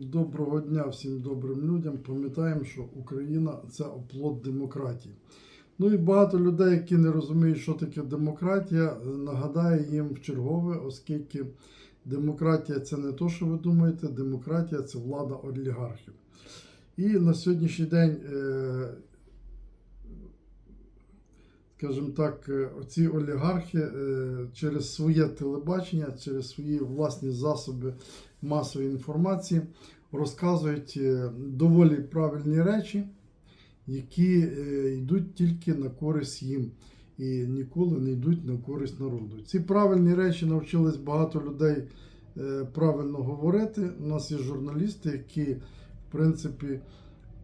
Доброго дня всім добрим людям. Пам'ятаємо, що Україна це оплот демократії. Ну і багато людей, які не розуміють, що таке демократія, нагадаю їм в чергове, оскільки демократія це не то, що ви думаєте, демократія це влада олігархів. І на сьогоднішній день, е, скажімо так, е, оці олігархи е, через своє телебачення, через свої власні засоби масової інформації розказують е, доволі правильні речі, які е, йдуть тільки на користь їм і ніколи не йдуть на користь народу. Ці правильні речі навчились багато людей е, правильно говорити. У нас є журналісти, які, в принципі,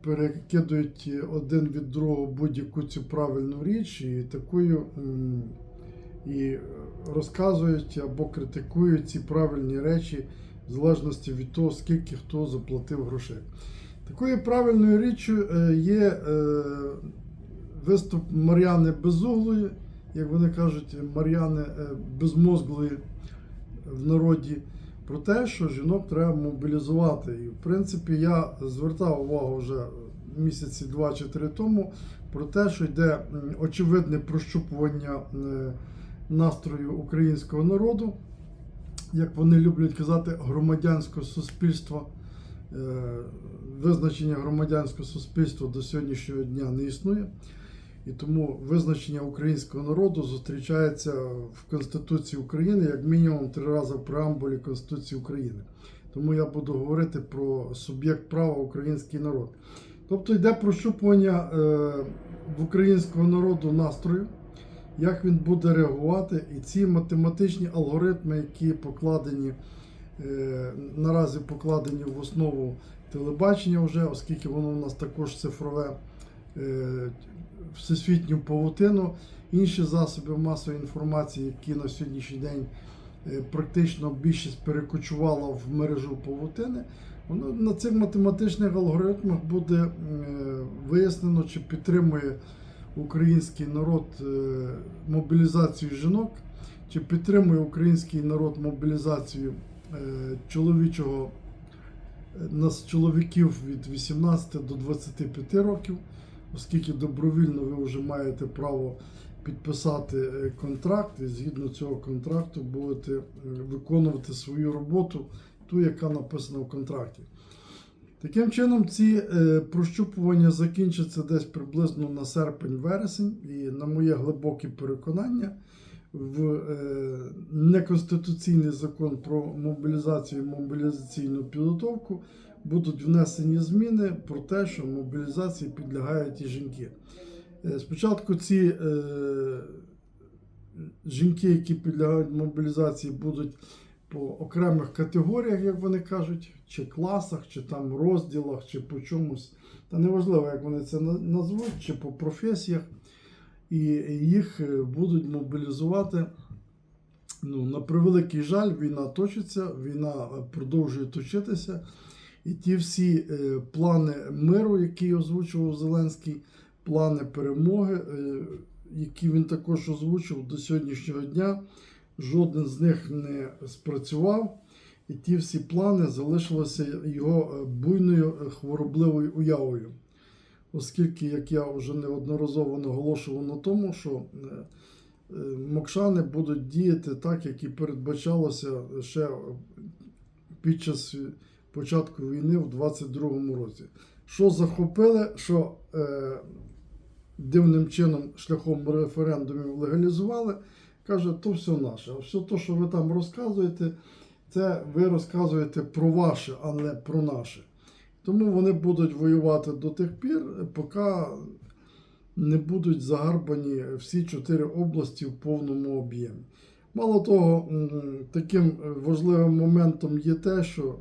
перекидують один від другого будь-яку цю правильну річ і такою. І розказують або критикують ці правильні речі в залежності від того, скільки хто заплатив грошей. Такою правильною річчю е, є е, виступ Мар'яни Безуглої, як вони кажуть, Мар'яни е, Безмозглої в народі, про те, що жінок треба мобілізувати. І, в принципі, я звертав увагу вже місяці два чи три тому про те, що йде очевидне прощупування настрою українського народу як вони люблять казати, громадянського суспільства. Е, Визначення громадянського суспільства до сьогоднішнього дня не існує. І тому визначення українського народу зустрічається в Конституції України як мінімум три рази в преамбулі Конституції України. Тому я буду говорити про суб'єкт права український народ. Тобто йде прощупування е, в українського народу настрою як він буде реагувати, і ці математичні алгоритми, які покладені е, наразі покладені в основу телебачення, вже, оскільки воно у нас також цифрове е, всесвітню павутину, інші засоби масової інформації, які на сьогоднішній день е, практично більшість перекочувала в мережу павутини. Воно на цих математичних алгоритмах буде вияснено, чи підтримує український народ е, мобілізацію жінок, чи підтримує український народ мобілізацію е, чоловічого е, нас чоловіків від 18 до 25 років, оскільки добровільно ви вже маєте право підписати контракт, і згідно цього контракту будете виконувати свою роботу, ту, яка написана в контракті. Таким чином, ці е, прощупування закінчаться десь приблизно на серпень-вересень, і на моє глибоке переконання, в е, неконституційний закон про мобілізацію і мобілізаційну підготовку будуть внесені зміни про те, що мобілізації підлягають і жінки. Е, спочатку ці жінки, які підлягають мобілізації, будуть по окремих категоріях, як вони кажуть, чи класах, чи там розділах, чи по чомусь. Та неважливо, як вони це назвуть, чи по професіях. І їх е, будуть мобілізувати. Ну, на превеликий жаль, війна точиться, війна е, продовжує точитися. І ті всі е, плани миру, які озвучував Зеленський, плани перемоги, які він також озвучив до сьогоднішнього дня, жоден з них не спрацював. І ті всі плани залишилися його е, буйною е, хворобливою уявою. Оскільки, як я вже неодноразово наголошував на тому, що е, мокшани будуть діяти так, як і передбачалося ще під час початку війни в 22-му році. Що захопили, що е, дивним чином шляхом референдумів легалізували, каже, то все наше. А все те, що ви там розказуєте, це ви розказуєте про ваше, а не про наше. Тому вони будуть воювати до тих пір, поки не будуть загарбані всі чотири області в повному об'ємі. Мало того, таким важливим моментом є те, що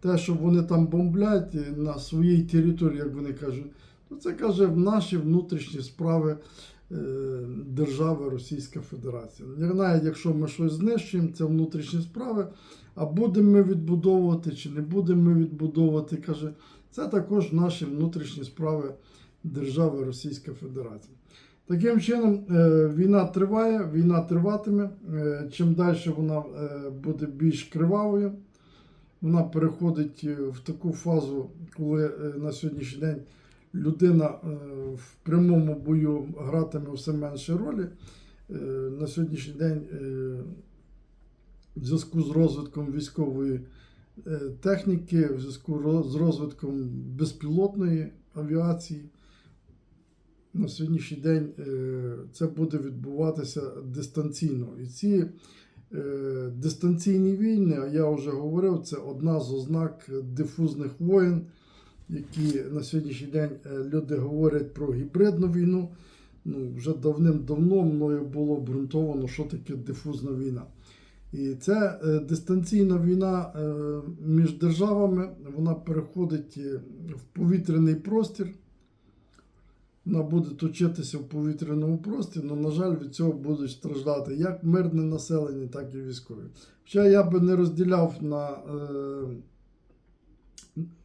те, що вони там бомблять на своїй території, як вони кажуть, то це каже в наші внутрішні справи е, держави Російська Федерація. Навіть якщо ми щось знищуємо, це внутрішні справи. А будемо ми відбудовувати чи не будемо ми відбудовувати, каже, це також наші внутрішні справи держави Російська Федерація. Таким чином, е, війна триває, війна триватиме. Е, Чим далі вона буде більш кривавою, вона переходить в таку фазу, коли на сьогоднішній день людина е, в прямому бою гратиме все менше ролі. Е, На сьогоднішній день е, в зв'язку з розвитком військової техніки, в зв'язку з розвитком безпілотної авіації, на сьогоднішній день це буде відбуватися дистанційно. І ці дистанційні війни, а я вже говорив, це одна з ознак дифузних воєн, які на сьогоднішній день е, люди говорять про гібридну війну. Ну, вже давним-давно мною було обґрунтовано, що таке дифузна війна. І ця е, дистанційна війна е, між державами вона переходить в повітряний простір. Вона буде точитися в повітряному просторі, але, на жаль, від цього будуть страждати як мирне населення, так і військові. Хоча я би не розділяв на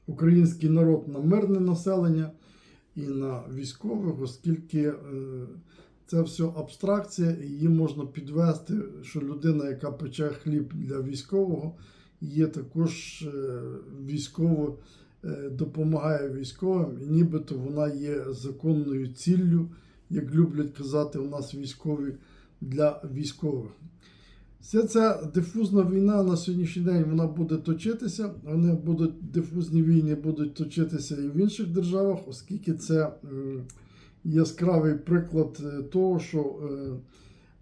український народ на мирне населення і на військових, оскільки е, це все абстракція, і її можна підвести, що людина, яка пече хліб для військового, є також е, військово е, допомагає військовим, і нібито вона є законною ціллю, як люблять казати у нас військові для військових. Вся ця дифузна війна на сьогоднішній день вона буде точитися. Вони будуть дифузні війни будуть точитися і в інших державах, оскільки це яскравий приклад е, того, що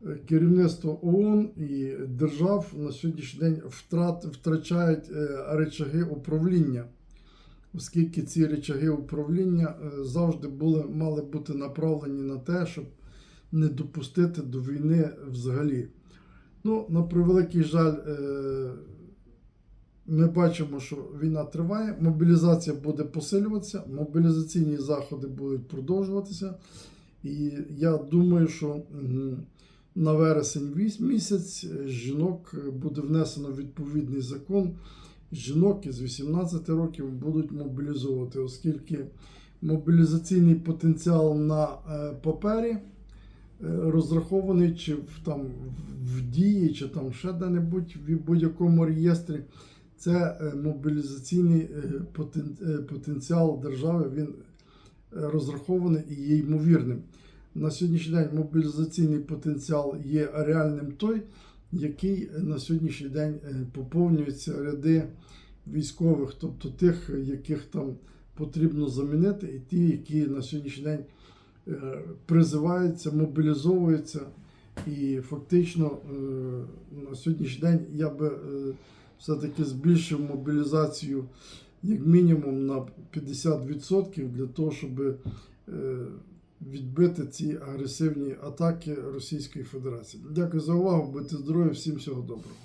е, керівництво ООН і держав на сьогоднішній день втрат, втрачають е, речаги управління, оскільки ці речаги управління завжди були, мали бути направлені на те, щоб не допустити до війни взагалі. Ну, на превеликий жаль, е, ми бачимо, що війна триває, мобілізація буде посилюватися, мобілізаційні заходи будуть продовжуватися. І я думаю, що на вересень вісь- місяць е, жінок е, буде внесено відповідний закон. Жінок із 18 років будуть мобілізовувати, оскільки мобілізаційний потенціал на папері розрахований чи в, там, в дії, чи там ще де-небудь в будь-якому реєстрі. Це е, мобілізаційний е, потен- е, потенціал держави, він е, розрахований і є ймовірним. На сьогоднішній день мобілізаційний потенціал є реальним той, який е, на сьогоднішній день е, поповнюються ряди військових, тобто тих, яких там потрібно замінити, і ті, які на сьогоднішній день е, призиваються, мобілізовуються. І фактично е, на сьогоднішній день я би е, все-таки збільшив мобілізацію як мінімум на 50% для того, щоб е, відбити ці агресивні атаки Російської Федерації. Дякую за увагу, будьте здорові, всім всього доброго.